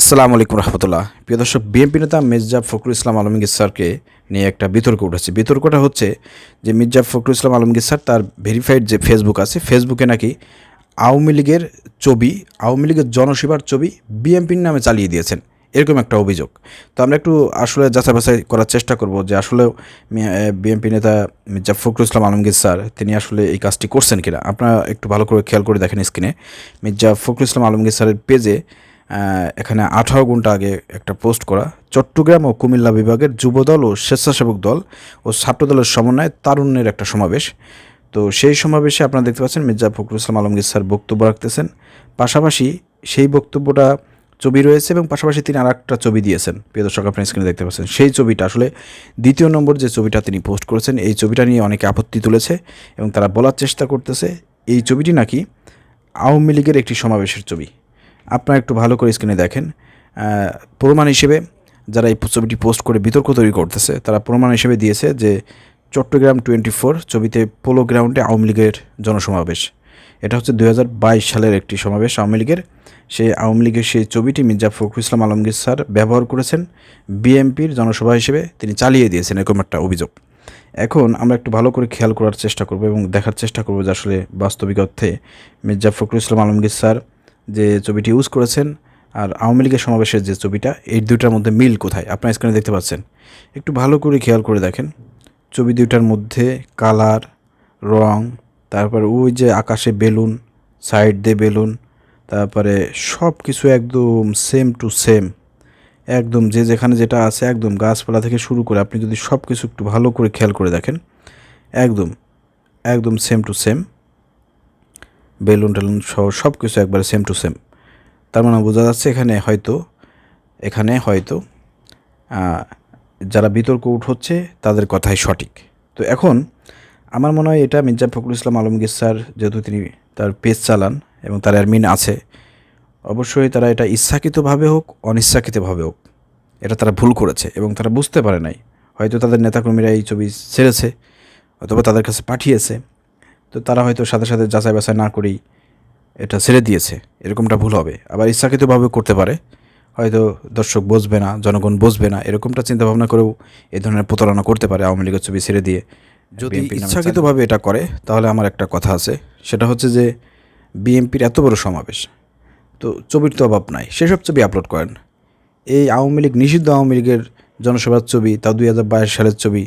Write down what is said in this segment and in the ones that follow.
আসসালামু আলাইকুম রহমতুল্লাহ। প্রিয় দর্শক, বিএনপি নেতা মির্জা ফখরুল ইসলাম আলমগীর স্যারকে নিয়ে একটা বিতর্ক উঠেছে। বিতর্কটা হচ্ছে যে মির্জা ফখরুল ইসলাম আলমগীর স্যার তার ভেরিফাইড যে ফেসবুক আছে ফেসবুকে নাকি আওয়ামী লীগের ছবি, আওয়ামী লীগের জনসেবার ছবি বিএনপির নামে চালিয়ে দিয়েছেন। এরকম একটা অভিযোগ। তো আমরা একটু আসলে যাচাই বাছাই করার চেষ্টা করব যে আসলেও বিএনপি নেতা মির্জা ফখরুল ইসলাম আলমগীর স্যার, তিনি আসলে এই কাজটি করছেন কিনা? আপনারা একটু ভালো করে খেয়াল করে দেখেন স্ক্রিনে মির্জা ফখরুল ইসলাম আলমগীর স্যারের পেজে এখানে আঠারো ঘণ্টা আগে একটা পোস্ট করা। চট্টগ্রাম ও কুমিল্লা বিভাগের যুবদল ও স্বেচ্ছাসেবক দল ও ছাত্রদলের সমন্বয়ে তারুণ্যের একটা সমাবেশ। তো সেই সমাবেশে আপনারা দেখতে পাচ্ছেন মির্জা ফখরুল ইসলাম আলমগীর স্যার বক্তব্য রাখতেছেন। পাশাপাশি সেই বক্তব্যটা ছবি রয়েছে এবং পাশাপাশি তিনি আর একটা ছবি দিয়েছেন। প্রিয় দর্শক আপনি স্ক্রিনে দেখতে পাচ্ছেন। সেই ছবিটা আসলে দ্বিতীয় নম্বর যে ছবিটা তিনি পোস্ট করেছেন, এই ছবিটা নিয়ে অনেকে আপত্তি তুলেছে এবং তারা বলার চেষ্টা করতেছে। এই ছবিটি নাকি আওয়ামী লীগের একটি সমাবেশের ছবি। আপনারা একটু ভালো করে স্ক্রিনে দেখেন। প্রমাণ হিসেবে যারা এই ছবিটি পোস্ট করে বিতর্ক তৈরি করতেছে, তারা প্রমাণ হিসেবে দিয়েছে যে চট্টগ্রাম টোয়েন্টি ফোর ছবিতে পোলো গ্রাউন্ডে আওয়ামী লীগের জনসমাবেশ। এটা হচ্ছে দু হাজার বাইশ সালের একটি সমাবেশ। আওয়ামী লীগের সেই আওয়ামী লীগের সেই ছবিটি মির্জা ফখরুল ইসলাম আলমগীর স্যার ব্যবহার করেছেন। বিএমপির জনসভা হিসেবে তিনি চালিয়ে দিয়েছেন এরকম একটা অভিযোগ। এখন আমরা একটু ভালো করে খেয়াল করার চেষ্টা করব এবং দেখার চেষ্টা করব যে আসলে বাস্তবিক অর্থে মির্জা ফখরুল ইসলাম আলমগীর স্যার যে ছবিটি ইউজ করেছেন আর আওয়ামী লীগের সমাবেশের যে ছবিটা, এই দুইটার মধ্যে মিল কোথায়? আপনার স্ক্রিনে দেখতে পাচ্ছেন। একটু ভালো করে খেয়াল করে দেখেন। ছবি দুইটার মধ্যে কালার, রং, তারপরে ওই যে আকাশে বেলুন সাইড দিয়ে বেলুন, তারপরে সব কিছু একদম সেম টু সেম একদম যে যেখানে যেটা আছে, একদম গাছপালা থেকে শুরু করে আপনি যদি সব কিছু একটু ভালো করে খেয়াল করে দেখেন, একদম একদম সেম টু সেম বেলুন টেলুন সহ সব কিছু একবারে সেম টু সেম তার মানে বোঝা যাচ্ছে এখানে হয়তো এখানে হয়তো যারা বিতর্ক উঠছে তাদের কথাই সঠিক। তো এখন আমার মনে হয় এটা মির্জা ফখরুল ইসলাম আলমগীর স্যার, যেহেতু তিনি তার পেজ চালান এবং তার অ্যাডমিন আছে, অবশ্যই তারা এটা ইচ্ছাকৃতভাবে হোক, অনিচ্ছাকৃতভাবে হোক, এটা তারা ভুল করেছে এবং তারা বুঝতে পারে নাই। হয়তো তাদের নেতাকর্মীরা এই ছবি ছেড়েছে, অথবা তাদের কাছে পাঠিয়েছে। তো তারা হয়তো সাথে সাথে যাচাই বাছাই না করেই এটা ছেড়ে দিয়েছে। এরকমটা ভুল হবে। আবার ইচ্ছাকৃতভাবে করতে পারে। হয়তো দর্শক বসবে না জনগণ বসবে না এরকমটা চিন্তা ভাবনা করেও এই ধরনের প্রতারণা করতে পারে আওয়ামী লীগের ছবি ছেড়ে দিয়ে। যদি ইচ্ছাকৃতভাবে এটা করে তাহলে আমার একটা কথা আছে। সেটা হচ্ছে যে বিএনপির এত বড় সমাবেশ তো ছবির তো অভাব নাই। সেসব ছবি আপলোড করেন। এই আওয়ামী লীগ নিষিদ্ধ আওয়ামী লীগের জনসভার ছবি তাও দুই হাজার বাইশ সালের ছবি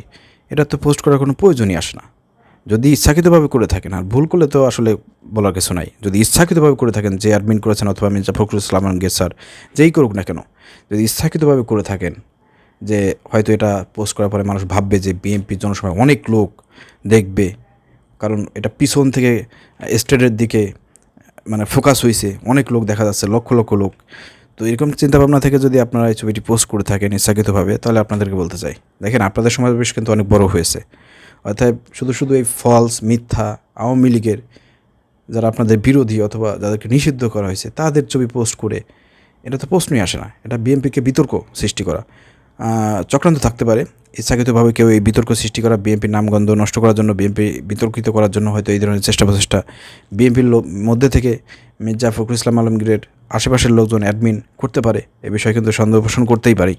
এটা তো পোস্ট করার কোনো প্রয়োজনই আসে না। যদি ইচ্ছাকৃতভাবে করে থাকেন, আর ভুল করলে তো আসলে বলার কিছু নাই। যদি ইচ্ছাকৃতভাবে করে থাকেন, যে অ্যাডমিন করেছেন অথবা মির্জা ফখরুল ইসলাম আলমগীর স্যার, যেই করুক না কেন, যদি ইচ্ছাকৃতভাবে করে থাকেন, যে হয়তো এটা পোস্ট করার পরে মানুষ ভাববে যে বিএনপির জনসভায় অনেক লোক দেখবে, কারণ এটা পিছন থেকে স্টেটের দিকে মানে ফোকাস হয়েছে অনেক লোক দেখা যাচ্ছে, লক্ষ লক্ষ লোক। তো এরকম চিন্তাভাবনা থেকে যদি আপনারা এই ছবিটি পোস্ট করে থাকেন ইচ্ছাকৃতভাবে, তাহলে আপনাদেরকে বলতে চাই। দেখেন, আপনাদের সমাবেশ কিন্তু অনেক বড় হয়েছে। অর্থাৎ শুধু শুধু এই ফলস মিথ্যা, আওয়ামী লীগের যারা আপনাদের বিরোধী অথবা যাদেরকে নিষিদ্ধ করা হয়েছে, তাদের ছবি পোস্ট করে, এটা তো প্রশ্নই আসে না। এটা বিএনপিকে বিতর্ক সৃষ্টি করা। চক্রান্ত থাকতে পারে। ইচ্ছাকৃতভাবে কেউ এই বিতর্ক সৃষ্টি করা বিএনপির নামগন্ধ নষ্ট করার জন্য বিএনপি বিতর্কিত করার জন্য হয়তো এই ধরনের চেষ্টা প্রচেষ্টা বিএনপির মধ্যে থেকে মির্জা ফখরুল ইসলাম আলমগীরের আশেপাশের লোকজন অ্যাডমিন করতে পারে, এ বিষয়ে কিন্তু সন্দেহ পোষণ করতেই পারি।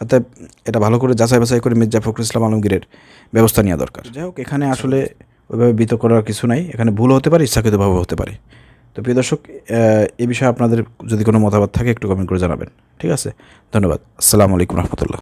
অর্থাৎ এটা ভালো করে যাচাই বাছাই করে মির্জা ফখরুল ইসলাম আলমগীরের ব্যবস্থা নেওয়া দরকার। যাই হোক, এখানে আসলে ওইভাবে বিতর্ক করার কিছু নাই। এখানে ভুল হতে পারে, ইচ্ছাকৃতভাবে হতে পারে। তো প্রিয় দর্শক, এ বিষয়ে আপনাদের যদি কোনো মতামত থাকে, একটু কমেন্ট করে জানাবেন। ঠিক আছে? ধন্যবাদ। আসসালামু আলাইকুম রহমতুল্লাহ।